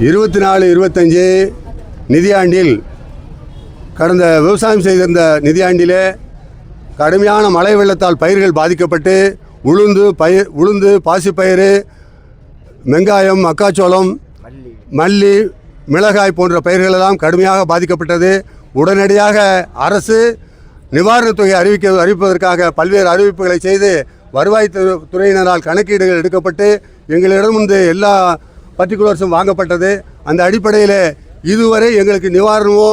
இருபத்தி நாலு இருபத்தஞ்சு நிதியாண்டில் கடந்த விவசாயம் செய்திருந்த நிதியாண்டிலே கடுமையான மழை வெள்ளத்தால் பயிர்கள் பாதிக்கப்பட்டு உளுந்து பயிர் உளுந்து பாசிப்பயிறு வெங்காயம் மக்காச்சோளம் மல்லி மிளகாய் போன்ற பயிர்களெல்லாம் கடுமையாக பாதிக்கப்பட்டது. உடனடியாக அரசு நிவாரணத் தொகை அறிவிக்க அறிவிப்பதற்காக பல்வேறு அறிவிப்புகளை செய்து வருவாய் துறை- துறையினரால் கணக்கீடுகள் எடுக்கப்பட்டு எங்களிடம் வந்து எல்லா பர்டிகுலர்ஸும் வாங்கப்பட்டது. அந்த அடிப்படையில் இதுவரை எங்களுக்கு நிவாரணமோ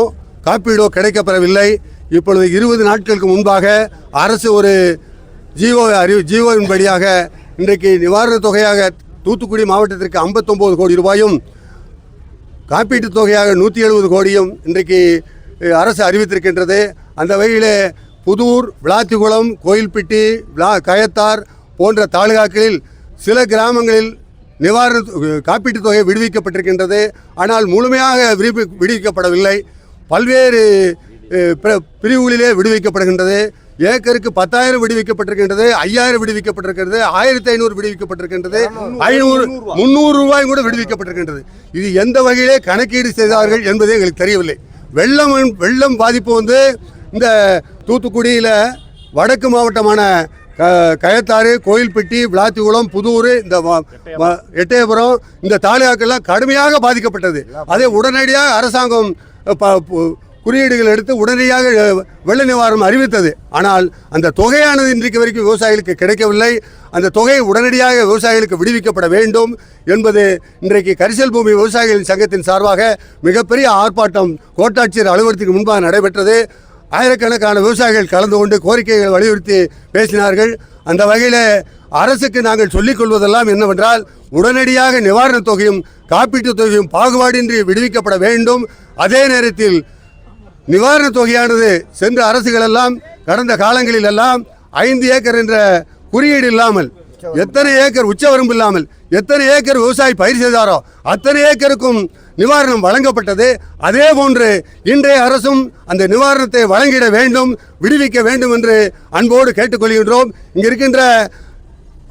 காப்பீடோ கிடைக்கப்பெறவில்லை. இப்பொழுது இருபது நாட்களுக்கு முன்பாக அரசு ஒரு ஜீவோ அறிவு ஜீவோவின் படியாக இன்றைக்கு நிவாரணத் தொகையாக தூத்துக்குடி மாவட்டத்திற்கு 59 கோடி ரூபாயும் காப்பீட்டுத் தொகையாக நூற்றி எழுபது கோடியும் இன்றைக்கு அரசு அறிவித்திருக்கின்றது. அந்த வகையில் புதூர் விளாத்திகுளம் கோயில்பட்டி விளா கயத்தார் போன்ற தாலுகாக்களில் சில கிராமங்களில் நிவாரண காப்பீட்டுத் தொகை விடுவிக்கப்பட்டிருக்கின்றது. ஆனால் முழுமையாக விடுவி விடுவிக்கப்படவில்லை. பல்வேறு பிரிவுகளிலே விடுவிக்கப்படுகின்றது. ஏக்கருக்கு பத்தாயிரம் விடுவிக்கப்பட்டிருக்கின்றது ஐயாயிரம் விடுவிக்கப்பட்டிருக்கிறது ஆயிரத்தி ஐநூறு விடுவிக்கப்பட்டிருக்கின்றது ஐநூறு முந்நூறு ரூபாய் கூட விடுவிக்கப்பட்டிருக்கின்றது. இது எந்த வகையிலே கணக்கீடு செய்தார்கள் என்பது எங்களுக்கு தெரியவில்லை. வெள்ளம் வெள்ளம் பாதிப்பு வந்து இந்த தூத்துக்குடியில் வடக்கு மாவட்டமான கயத்தாறு கோயில்பட்டி விளாத்திகுளம் புதூர் இந்த எட்டயபுரம் இந்த தாலியாக்கள்லாம் கடுமையாக பாதிக்கப்பட்டது. அதை உடனடியாக அரசாங்கம் குறியீடுகள் எடுத்து உடனடியாக வெள்ள நிவாரணம் அறிவித்தது. ஆனால் அந்த தொகையானது இன்றைக்கு வரைக்கும் விவசாயிகளுக்கு கிடைக்கவில்லை. அந்த தொகை உடனடியாக விவசாயிகளுக்கு விடுவிக்கப்பட வேண்டும் என்பது இன்றைக்கு கரிசல் பூமி விவசாயிகள் சங்கத்தின் சார்பாக மிகப்பெரிய ஆர்ப்பாட்டம் கோட்டாட்சியர் அலுவலகத்துக்கு முன்பாக நடைபெற்றது. ஆயிரக்கணக்கான விவசாயிகள் கலந்து கொண்டு கோரிக்கைகள் வலியுறுத்தி பேசினார்கள். அந்த வகையில் அரசுக்கு நாங்கள் சொல்லிக் கொள்வதெல்லாம் என்னவென்றால் உடனடியாக நிவாரணத் தொகையும் காப்பீட்டுத் தொகையும் பாகுபாடின்றி விடுவிக்கப்பட வேண்டும். அதே நேரத்தில் நிவாரணத் தொகையானது சென்ற அரசுகளெல்லாம் கடந்த காலங்களிலெல்லாம் ஐந்து ஏக்கர் என்ற குறியீடு இல்லாமல் எத்தனை ஏக்கர் உச்சவரம்பு இல்லாமல் எத்தனை ஏக்கர் விவசாயி பயிர் செய்தாரோ அத்தனை ஏக்கருக்கும் நிவாரணம் வழங்கப்பட்டது. அதே போன்று இன்றைய அரசும் அந்த நிவாரணத்தை வழங்கிட வேண்டும் விடுவிக்க வேண்டும் என்று அன்போடு கேட்டுக்கொள்கின்றோம். இங்கே இருக்கின்ற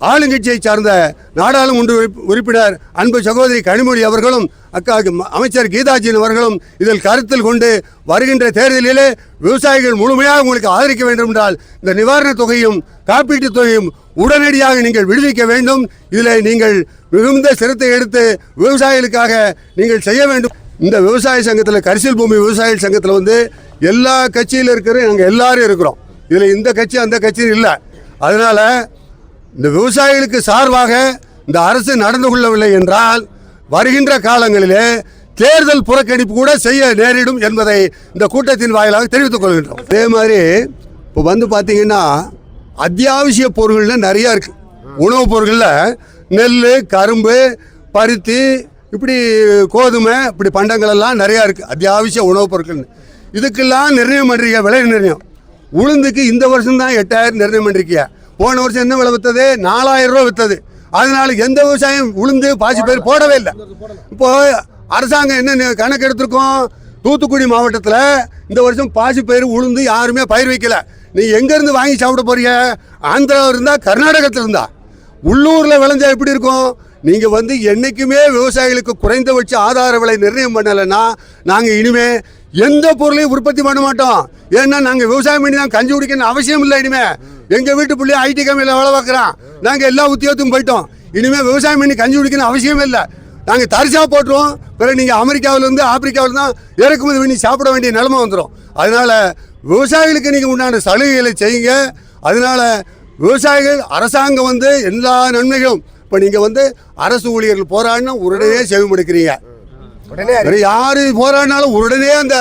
ஆளுங்கட்சியை சார்ந்த நாடாளுமன்ற உறுப்பினர் அன்பு சகோதரி கனிமொழி அவர்களும் அக்கா அமைச்சர் கீதாஜின் அவர்களும் இதில் கருத்தில் கொண்டு வருகின்ற தேர்தலிலே விவசாயிகள் முழுமையாக உங்களுக்கு ஆதரிக்க வேண்டும் என்றால் இந்த நிவாரணத் தொகையும் காப்பீட்டுத் தொகையும் உடனடியாக நீங்கள் விடுவிக்க வேண்டும். இதில் நீங்கள் மிகுந்த சிரத்தை எடுத்து விவசாயிகளுக்காக நீங்கள் செய்ய வேண்டும். இந்த விவசாய சங்கத்தில் கரிசல் பூமி விவசாய சங்கத்தில் வந்து எல்லா கட்சியில் இருக்கிற நாங்கள் எல்லாரும் இருக்கிறோம். இதில் இந்த கட்சி அந்த கட்சியும் இல்லை. அதனால் இந்த விவசாயிகளுக்கு சார்பாக இந்த அரசு நடந்து கொள்ளவில்லை என்றால் வருகின்ற காலங்களிலே தேர்தல் புறக்கணிப்பு கூட செய்ய நேரிடும் என்பதை இந்த கூட்டத்தின் வாயிலாக தெரிவித்துக் கொள்கின்றோம். அதே மாதிரி இப்போ வந்து பார்த்தீங்கன்னா அத்தியாவசிய பொருள்கள் நிறையா இருக்கு. உணவுப் பொருட்களில் நெல் கரும்பு பருத்தி இப்படி கோதுமை இப்படி பண்டங்கள் எல்லாம் நிறையா இருக்குது அத்தியாவசிய உணவுப் பொருட்கள். இதுக்கெல்லாம் நிர்ணயம் பண்ணுறீங்க விலை நிர்ணயம். உளுந்துக்கு இந்த வருஷம் தான் எட்டாயிரம் நிர்ணயம் பண்ணிருக்கிய? போன வருஷம் என்ன விலை விற்றது நாலாயிரம் ரூபா விற்றது அதனால எந்த விவசாயம் உளுந்து பாசி பயிர் போடவே இல்லை. இப்போ அரசாங்கம் என்ன கணக்கு எடுத்திருக்கோம்? தூத்துக்குடி மாவட்டத்தில் இந்த வருஷம் பாசி பயிர் உளுந்து யாருமே பயிர் வைக்கல. நீ எங்கேருந்து வாங்கி சாப்பிட போறீங்க ஆந்திராவில் இருந்தா கர்நாடகத்தில் இருந்தா. உள்ளூரில் விளைஞ்சா எப்படி இருக்கும்? நீங்கள் வந்து என்றைக்குமே விவசாயிகளுக்கு குறைந்தபட்ச ஆதார விலை நிர்ணயம் பண்ணலைன்னா நாங்கள் இனிமே எந்த பொருளையும் உற்பத்தி பண்ண மாட்டோம். ஏன்னா நாங்கள் விவசாயம் பண்ணி தான் கஞ்சி குடிக்கணும் அவசியம் இல்லை இனிமே. எங்கள் வீட்டு பிள்ளைய ஐடி கம்பெனியில் வேலை பார்க்குறான். நாங்கள் எல்லா உத்தியோகத்துக்கும் போயிட்டோம். இனிமேல் விவசாயம் பண்ணி கஞ்சி குடிக்கணும்னு அவசியமே இல்லை. நாங்கள் தரிசா போட்டுருவோம். பிறகு நீங்கள் அமெரிக்காவிலேருந்து ஆப்பிரிக்காவில் தான் இறக்குமதி பண்ணி சாப்பிட வேண்டிய நிலைமை வந்துடும் அதனால விவசாயிகளுக்கு நீங்கள் உண்டான சலுகைகளை செய்யுங்க. அதனால விவசாயிகள் அரசாங்கம் வந்து எல்லா நன்மைகளும். இப்போ நீங்கள் வந்து அரசு ஊழியர்கள் போராடினா உடனே செவிமடுக்கிறீங்க உடனே யாரு போராடினாலும் உடனே அந்த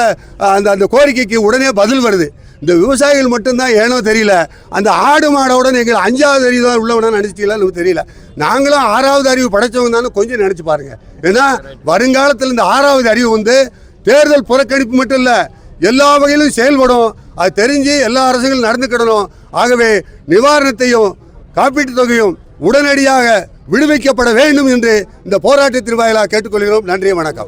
அந்த அந்த கோரிக்கைக்கு உடனே பதில் வருது. இந்த விவசாயிகள் மட்டும்தான் ஏனோ தெரியல. அந்த ஆடு மாடோட நீங்கள் அஞ்சாவது தான் உள்ளவனா நினைச்சிட்டீங்களா? நமக்கு தெரியல. நாங்களும் ஆறாவது அறிவு படைச்சவங்க தானே கொஞ்சம் நினைச்சு பாருங்க. ஏன்னா வருங்காலத்தில் இந்த ஆறாவது அறிவு வந்து தேர்தல் புறக்கணிப்பு மட்டும் இல்லை எல்லா வகையிலும் செயல்படும். அது தெரிஞ்சு எல்லா அரசுகளும் நடந்துக்கிடணும் ஆகவே நிவாரணத்தையும் காப்பீட்டுத் தொகையும் உடனடியாக விடுவிக்கப்பட வேண்டும் என்று இந்த போராட்டத்தின் வாயிலாக கேட்டுக்கொள்கிறோம். நன்றி வணக்கம்.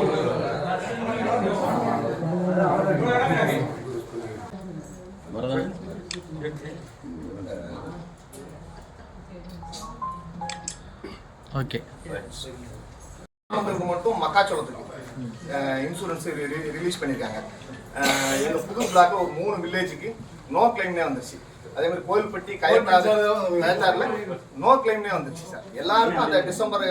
ஓகே. மட்டும் மக்காச்சோளத்துக்கு இன்சூரன்ஸ் ரிலீஸ் பண்ணியிருக்காங்க எங்கள் புது பிளாக்ல ஒரு மூணு வில்லேஜுக்கு நோ கிளைம்னே வந்துச்சு அதே மாதிரி கோயில்பட்டி கயத்தாறு கயத்தாறுல நோ கிளைம்னே வந்துச்சு சார். எல்லாருக்கும் அந்த டிசம்பர்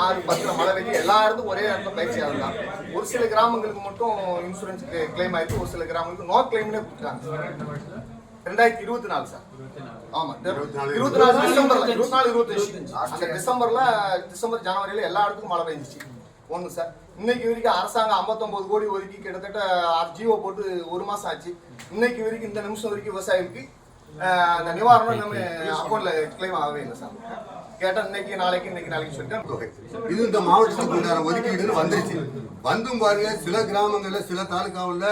ஆறு பத்துல மழை வெள்ளி எல்லாருக்கும் ஒரே இடத்துல பயிற்சி ஆகலாம் ஒரு சில கிராமங்களுக்கு மட்டும் இன்சூரன்ஸ் கிளைம் ஆயிருக்கு ஒரு சில கிராமங்களுக்கு நோ கிளைம்னே கொடுத்துருக்காங்க ரெண்டாயிரத்தி இருபத்தி நாலு சார். ஆமா இருபத்தி நாலு டிசம்பர்ல இருபத்தி நாலு இருபத்தி அந்த டிசம்பர்ல டிசம்பர் ஜனவரியில எல்லா இடத்துக்கும் மழை பெஞ்சிச்சு. ஒண்ணு சார். இன்னைக்கு வரைக்கும் அரசாங்கம் 59 கோடி ஒதுக்கி கிட்டத்தட்ட ஜியோ போட்டு ஒரு மாசம் ஆச்சு. இன்னைக்கு வரைக்கும் இந்த நிமிஷம் வரைக்கும் விவசாயிகளுக்கு அஹ், அந்த நிவாரணம் நம்ம அக்கௌண்ட்ல கிளைம் ஆகவே இல்லை சார். கேட்டா இன்னைக்கு நாளைக்கு இன்னைக்கு நாளைக்கு சொல்லிட்டு தொகை இது இந்த மாவட்டத்துக்கு உண்டான ஒதுக்கீடுன்னு வந்துருச்சு. வந்தும் பாருங்க சில கிராமங்கள்ல சில தாலுகாவில்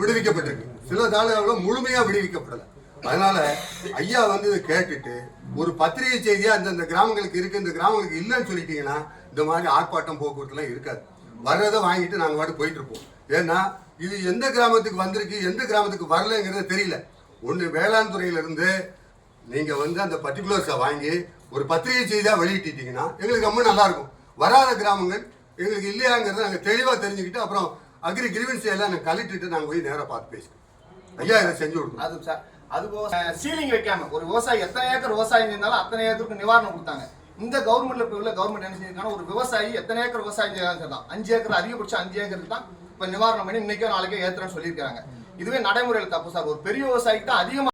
விடுவிக்கப்பட்டிருக்கு. சில தாலுகாவில் முழுமையா விடுவிக்கப்படல. அதனால ஐயா வந்து இதை கேட்டுட்டு ஒரு பத்திரிகை செய்தியா அந்தந்த கிராமங்களுக்கு இருக்கு இந்த கிராமங்களுக்கு இல்லைன்னு சொல்லிட்டீங்கன்னா இந்த மாதிரி ஆர்ப்பாட்டம் போக்குவரத்துலாம் இருக்காது. வர்றதை வாங்கிட்டு நாங்கள் பாட்டு போயிட்டு இருப்போம். ஏன்னா இது எந்த கிராமத்துக்கு வந்திருக்கு எந்த கிராமத்துக்கு வரலைங்கிறது தெரியல. ஒன்று வேளாண் துறையிலிருந்து நீங்கள் வந்து அந்த பர்டிகுலர்ஸை வாங்கி ஒரு பத்திரிகை செய்தியாக வெளியிட்டீங்கன்னா எங்களுக்கு ரொம்ப நல்லாயிருக்கும். வராத கிராமங்கள் எங்களுக்கு இல்லையாங்கிறத நாங்கள் தெளிவாக தெரிஞ்சுக்கிட்டு அப்புறம் அக்ரி கிரிவன்ஸ் எல்லாம் நாங்கள் கலெக்டர்கிட்ட நாங்கள் போய் நேராக பார்த்து பேசுவோம் ஐயா இதை செஞ்சு கொடுக்கணும் அது சார் அது போக சீலிங் வைக்காம ஒரு விவசாயி எத்தனை ஏக்கர் விவசாயம் இருந்தாலும் அத்தனை ஏக்கருக்கு நிவாரணம் கொடுத்தாங்க. இந்த கவர்மெண்ட்ல இப்போ உள்ள கவர்மெண்ட் என்ன செஞ்சிருக்காங்க ஒரு விவசாயி எத்தனை ஏக்கர் விவசாயம் செய்யலாம் அஞ்சு ஏக்கர் அதிகபட்சம் அஞ்சு ஏக்கருக்கு தான் இப்போ நிவாரணம் பண்ணி இன்னைக்கோ நாளைக்கோ ஏத்துறேன்னு சொல்லியிருக்காங்க இதுவே நடைமுறையில் தப்பு சார். ஒரு பெரிய விவசாயிக்கு தான் அதிகமா